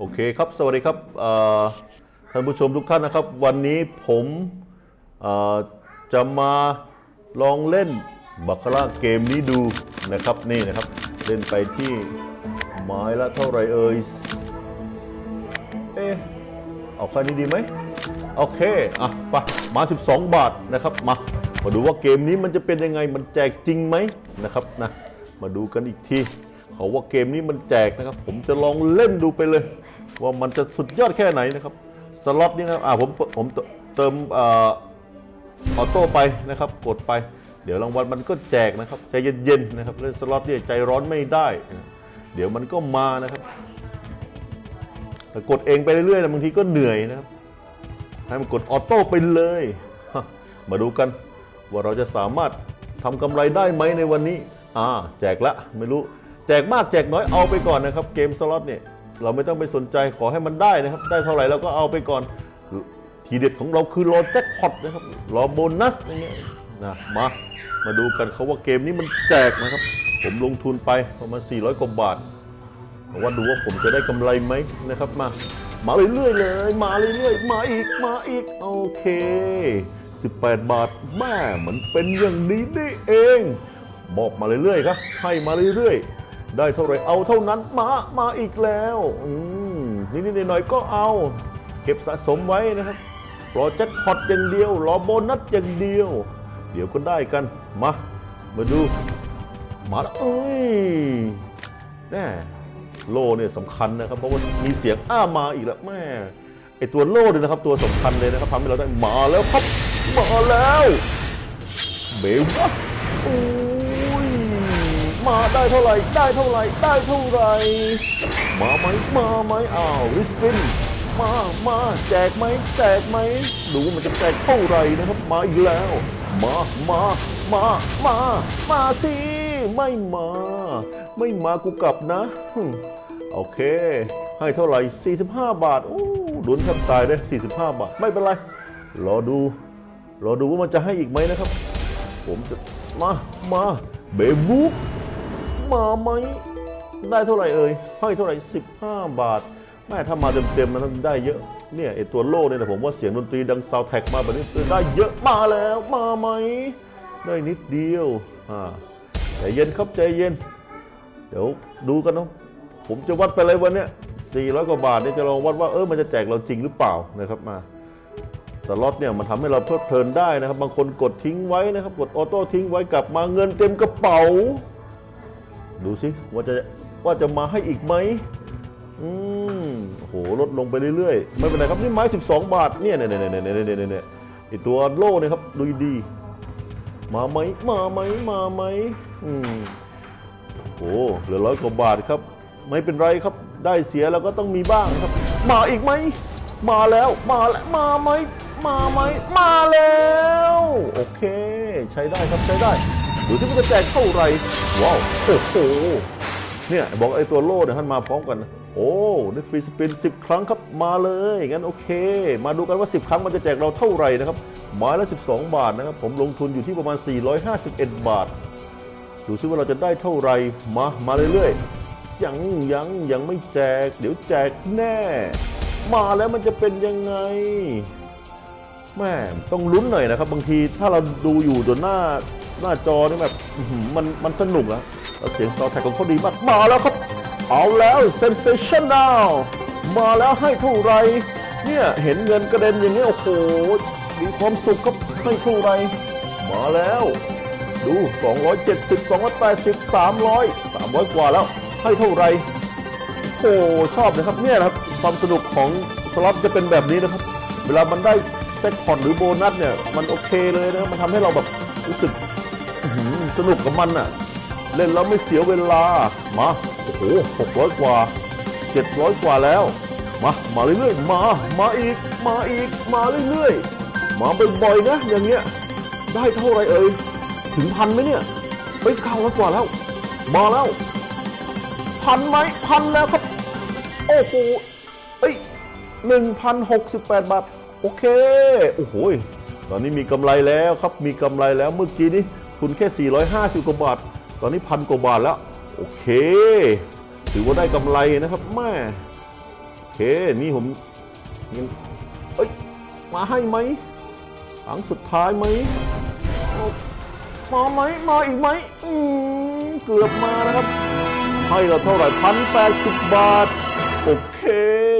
โอเคครับสวัสดีครับท่านผู้ชมทุกท่านนะครับ วันนี้ผมจะมาลองเล่นบัคคาร่าเกมนี้ดูนะครับนี่นะครับ เล่นไปที่ไม้ละเท่าไหรเอ่ยเอ๊เอาแค่นี้ดีไหมโอเคอะไปมา 12 บาทนะครับมามาดูว่าเกมนี้มันจะเป็นยังไงมันแจกจริงไหมนะครับนะมาดูกันอีกที เขาว่าเกมนี้มันแจกนะครับ ผมจะลองเล่นดูไปเลย ว่ามันจะสุดยอดแค่ไหนนะครับสล็อตนี่นะครับอ่าผมผมเติมออโต้ไปนะครับกดไป เดี๋ยวรางวัลมันก็แจกนะครับใจเย็นๆนะครับเล่นสล็อตเนี่ยใจร้อนไม่ได้ เดี๋ยวมันก็มานะครับแต่กดเองไปเรื่อยๆนะบางทีก็เหนื่อยนะครับให้มันกดออโต้ไปเลย มาดูกันว่าเราจะสามารถทำกำไรได้ไหมในวันนี้ อ่า แจกละไม่รู้ แจกมากแจกน้อยเอาไปก่อนนะครับ เกมสล็อตเนี่ยเราไม่ต้องไปสนใจขอให้มันได้นะครับ ได้เท่าไหร่เราก็เอาไปก่อน ทีเด็ดของเราคือรอแจ็คพอตนะครับรอโบนัสอย่างเงี้ยนะมามาดูกันเขาว่าเกมนี้มันแจกนะครับ ผมลงทุนไปประมาณ400กว่าบาทว่าดูว่าผมจะได้กำไรไหมนะครับมา มาเรื่อยๆเลย มาเรื่อยๆมาอีกมาอีกโอเค 18 บาทแม่มันเป็นอย่างนี้นี่เอง บอกมาเรื่อยๆครับให้มาเรื่อยๆ ได้เท่าไรเอาเท่านั้นมามาอีกแล้วอืมนิดหน่อยก็เอา เก็บสะสมไว้นะครับรอแจ็คพอตอย่างเดียวรอโบนัสอย่างเดียว เดี๋ยวก็ได้กันมามาดู มาแล้วเอ้ยแน่โล่เนี่ยสำคัญนะครับ เพราะว่ามีเสียงอ้ามาอีกแล้วแม่ไอตัวโล่เนี่ยนะครับ ตัวสำคัญเลยนะครับทำให้เราได้มาแล้วครับ มาแล้วเบลวะโอ้ย มาได้เท่าไหร่ได้เท่าไหร่ได้เท่าไหร่มาไหมมาไหมอ้าวริสปินมามาแจกไหมแจกไหมดูมันจะแจกเท่าไหร่นะครับมาอีกแล้ว มามามามามาสิไม่มา ไม่มากูกลับนะโอเค ให้เท่าไหร่ 45 บาทโอ้ดุนแทบตายเลย45 บาท ไม่เป็นไร รอดู รอดูว่ามันจะให้อีกไหมนะครับ ผมจะมา มาเบวูฟ มาไหม ได้เท่าไหร่เอ่ยให้เท่าไหร่ 15 บาท แม่ถ้ามาเต็มๆมันได้เยอะ เนี่ยไอตัวโล่เนี่ยนะผมว่าเสียงดนตรีดังซาวแท็กมาแบบนี้ได้เยอะมาแล้วมาไหม ได้นิดเดียวอ่าใจเย็นครับใจเย็น เดี๋ยวดูกันเนาะผมจะวัดไปเลยวันเนี้ย400 กว่าบาทเนี่ยจะลองวัดว่าเออมันจะแจกเราจริงหรือเปล่านะครับมาสล็อตเนี่ยมันทำให้เราเพลิดเพลินได้นะครับ บางคนกดทิ้งไว้นะครับ กดออโต้ทิ้งไว้กลับมาเงินเต็มกระเป๋า ดูสิว่าจะว่าจะมาให้อีกไหมอืมโหลดลงไปเรื่อยๆ ไม่เป็นไรครับนี่ไม้ 12 บาทเนี่ยเนี่ยเนี่ยเนี่ยเนี่ยเนี่ยเนี่ยไอตัวโล่เนี่ยครับดูดีมาไหมมาไหมมาไหมอืมโอ้โหเหลือร้อยกว่าบาทครับ ไม่เป็นไรครับได้เสียแล้วก็ต้องมีบ้างครับ มาอีกไหมมาแล้วมาแล้วมาไหมมาไหมมาแล้ว โอเค ใช้ได้ครับใช้ได้ ดูที่มันจะแจกเท่าไหร่ว้าวโอ้โหเนี่ยบอกไอ้ตัวโล่เนี่ยท่านมาพร้อมกัน โอ้ได้ฟรีสปิน 10 ครั้งครับมาเลยงั้นโอเค มาดูกันว่า 10 ครั้งมันจะแจกเราเท่าไหร่นะครับไม้ละ 12 บาทนะครับ ผมลงทุนอยู่ที่ประมาณ 451 บาท ดูซิว่าเราจะได้เท่าไหร่มามาเรื่อยๆยังยังยังไม่แจก เดี๋ยวแจกแน่ มาแล้วมันจะเป็นยังไงแม่ต้องลุ้นหน่อยนะครับ บางทีถ้าเราดูอยู่จนหน้า หน้าจอนี่แบบมันมันสนุกอะแล้วเสียงซาวด์แท็กของเขาดีมากมาแล้วครับ เอาแล้วเซนเซชันแนลมาแล้วให้เท่าไหรเนี่ยเห็นเงินกระเด็นอย่างนี้โอ้โหมีความสุขครับให้เท่าไหรมาแล้ว ดู 270 280 300 300 กว่าแล้ว ให้เท่าไหรโอ้ชอบนะครับเนี่ยนะครับความสนุกของสล็อตจะเป็นแบบนี้นะครับ เวลามันได้แจ็คพอตหรือโบนัสเนี่ย มันโอเคเลยนะมันทำให้เราแบบรู้สึก สนุกกับมันอะเล่นแล้วไม่เสียเวลา มา โอ้โห600กว่า700กว่าแล้ว มา มาเรื่อยๆ มา มาอีก มาอีก มาเรื่อยๆ มาบ่อยๆนะ อย่างเงี้ย ได้เท่าไหรเอ่ย ถึงพันไหมเนี่ย ไปเก้าร้อยกว่าแล้ว มาแล้ว พันไหมพันแล้วครับ โอ้โหเอ้ยหนึ่งพันหกสิบแปดบาท โอเค โอ้โหตอนนี้มีกำไรแล้วครับ มีกำไรแล้ว เมื่อกี้นี้ ทุนแค่ 450 กว่าบาท ตอนนี้พันกว่าบาทแล้ว โอเค ถือว่าได้กำไรนะครับแม่โอเค นี่ผมยังเอ้ย มาให้ไหมครั้งสุดท้ายไหมมาไหมมาอีกไหมอืมเกือบมานะครับ ให้เราเท่าไหร่พันแปดสิบบาท โอเค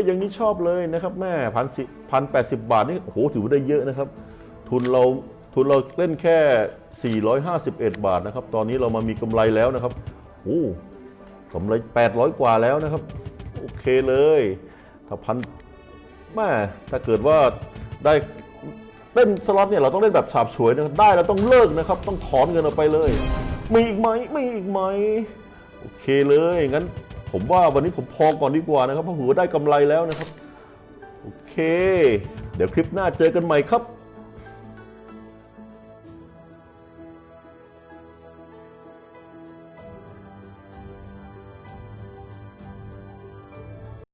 อย่างนี้ชอบเลยนะครับแม่พันสิพันแปดสิบบาทนี่โอ้โหถือว่าได้เยอะนะครับ ทุนเรา ทุนเราเล่นแค่ 451 บาทนะครับ ตอนนี้เรามามีกำไรแล้วนะครับโอ้กำไร 800 กว่าแล้วนะครับ โอเคเลย ถ้าพันแม่ถ้าเกิดว่าได้เล่นสล็อตเนี่ยเราต้องเล่นแบบฉาบฉวยนะครับได้เราต้องเลิกนะครับ ต้องถอนเงินออกไปเลย มีอีกไหมไมีอีกไหมโอเคเลยงั้นผมว่าวันนี้ผมพอก่อนดีกว่านะครับเพราะหัวได้กำไรแล้วนะครับ โอเค เดี๋ยวคลิปหน้าเจอกันใหม่ครับ